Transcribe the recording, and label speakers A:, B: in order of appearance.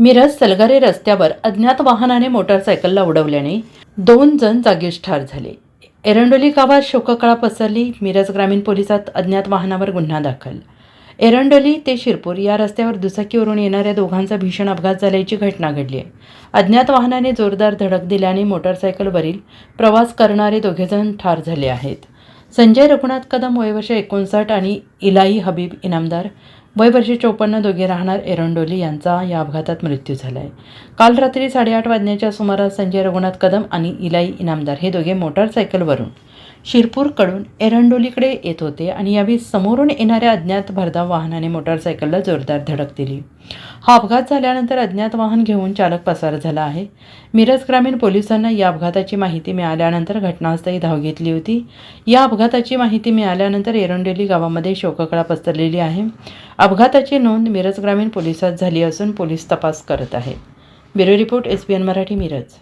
A: मिरज सलगारे रस्त्यावर अज्ञात वाहनाने मोटारसायकलला उडवल्याने दोन जण जागीच ठार झाले. एरंडोली गावात शोककळा पसरली मिरज ग्रामीण पोलिसात अज्ञात वाहनावर गुन्हा दाखल. एरंडोली ते शिरपूर या रस्त्यावर दुचाकीवरून येणाऱ्या दोघांचा भीषण अपघात झाल्याची घटना घडली आहे. अज्ञात वाहनाने जोरदार धडक दिल्याने मोटारसायकलवरील प्रवास करणारे दोघेजण ठार झाले आहेत. संजय रघुनाथ कदम वयवर्ष एकोणसाठ आणि इलाई हबीब इनामदार वय वर्षे चोपन्न दोघे राहणार एरंडोली यांचा या अपघातात मृत्यू झाला आहे काल रात्री साडेआठ वाजण्याच्या सुमारास संजय रघुनाथ कदम आणि इलाई इनामदार हे दोघे मोटारसायकलवरून शिरपूरकडून एरंडोलीकडे येत होते आणि यावेळी समोरून येणाऱ्या अज्ञात भरधाव वाहनाने मोटारसायकलला जोरदार धडक दिली. हा अपघात झाल्यानंतर अज्ञात वाहन घेऊन चालक पसार झाला आहे. मिरज ग्रामीण पोलिसांना या अपघाताची माहिती मिळाल्यानंतर घटनास्थळी धाव घेतली होती. या अपघाताची माहिती मिळाल्यानंतर एरंडोली गावामध्ये शोककळा पसरलेली आहे. अपघाताची नोंद मिरज ग्रामीण पोलिसात झाली असून पोलीस तपास करत आहेत. Bureau report S B N Marathi Miraj.